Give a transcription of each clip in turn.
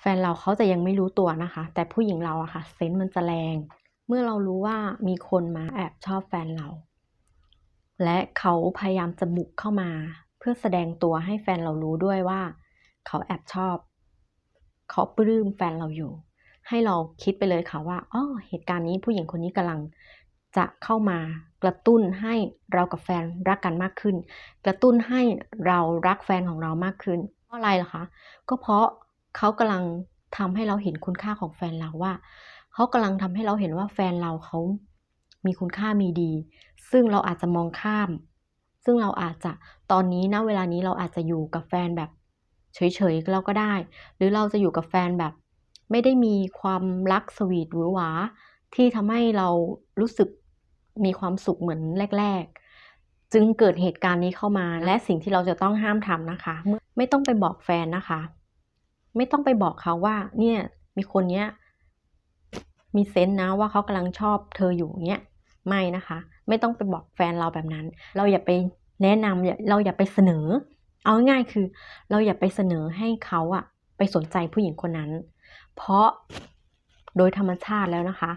แฟนเราเขาจะยังไม่รู้ตัวนะคะ แต่ผู้หญิงเราอะค่ะเซนส์มันจะแรง เมื่อเรารู้ว่ามีคนมาแอบชอบแฟนเรา และเขาพยายามจะบุกเข้ามา เพื่อแสดงตัวให้แฟนเรารู้ด้วยว่า เขาแอบชอบ เขาปลื้มแฟนเราอยู่ ให้เราคิดไปเลยค่ะว่าอ๋อเหตุการณ์นี้ผู้หญิงคนนี้กำลังจะเข้ามากระตุ้นให้เรากับแฟนรักกันมากขึ้น กระตุ้นให้เรารักแฟนของเรามากขึ้นเพราะอะไรล่ะคะ ก็เพราะ เขากำลังทำให้เราเห็นคุณค่าของแฟนเราว่า เขากำลังทำให้เราเห็นว่าแฟนเราเขามีคุณค่ามีดี ซึ่งเราอาจจะมองข้าม ซึ่งเราอาจจะตอนนี้ณเวลานี้เราอาจจะอยู่กับแฟนแบบ เฉยๆเราก็ได้ หรือเราจะอยู่กับแฟนแบบ ไม่ได้มีความรักสวีทหวือหวาที่ทำให้เรารู้สึกมีความสุขเหมือนแรก ๆ จึงเกิดเหตุการณ์นี้เข้ามาและสิ่งที่เราจะต้องห้ามทำนะคะ ไม่ต้องไปบอกแฟนนะคะ ไม่ต้องไปบอกเขาว่า เนี่ยมีคนเนี้ยมีเซนส์นะว่าเขากำลังชอบเธออยู่เนี้ยไม่นะคะ ไม่ต้องไปบอกแฟนเราแบบนั้น เราอย่าไปแนะนำเราอย่าไปเสนอ เอาง่ายคือ เราอย่าไปเสนอให้เขาอะไปสนใจผู้หญิงคนนั้น เพราะโดยธรรมชาติแล้วนะคะ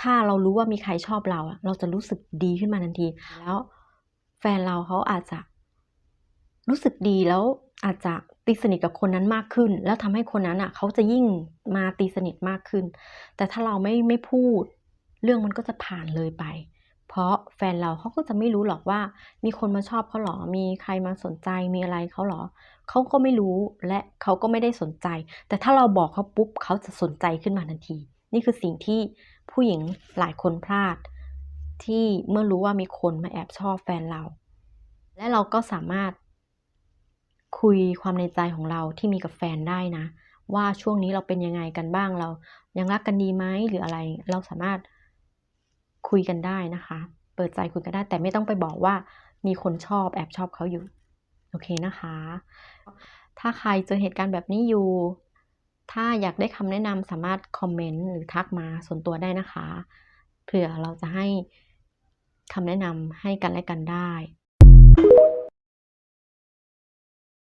ถ้าเรารู้ว่ามีใครชอบเราเราจะรู้สึกดีขึ้นมาทันที แล้วแฟนเราเขาอาจจะรู้สึกดีแล้วอาจจะ ตีสนิทกับคนนั้นมากขึ้น แล้วทำให้คนนั้นอะเขาจะยิ่งมาตีสนิทมากขึ้น แต่ถ้าเราไม่ไม่พูด เรื่องมันก็จะผ่านเลยไป เพราะแฟนเราเขาก็จะไม่รู้หรอกว่า มีคนมาชอบเขาหรอ มีใครมาสนใจมีอะไรเขาหรอเขาก็ไม่รู้และเขาก็ไม่ได้สนใจ แต่ถ้าเราบอกเขาปุ๊บเขาจะสนใจขึ้นมาทันที นี่คือสิ่งที่ผู้หญิงหลายคนพลาด ที่เมื่อรู้ว่ามีคนมาแอบชอบแฟนเรา และเราก็สามารถ คุยความในใจของเราที่มีกับแฟนได้นะ ว่าช่วงนี้เราเป็นยังไงกันบ้างเรา ยังรักกันดีไหมหรืออะไร เราสามารถคุยกันได้นะคะ เปิดใจคุยกันได้ แต่ไม่ต้องไปบอกว่ามีคนชอบแอบชอบเขาอยู่ โอเคนะคะ ถ้าใครเจอเหตุการณ์แบบนี้อยู่ ถ้าอยากได้คำแนะนำสามารถคอมเมนต์หรือทักมาส่วนตัวได้นะคะ เผื่อเราจะให้คำแนะนำให้กันและกันได้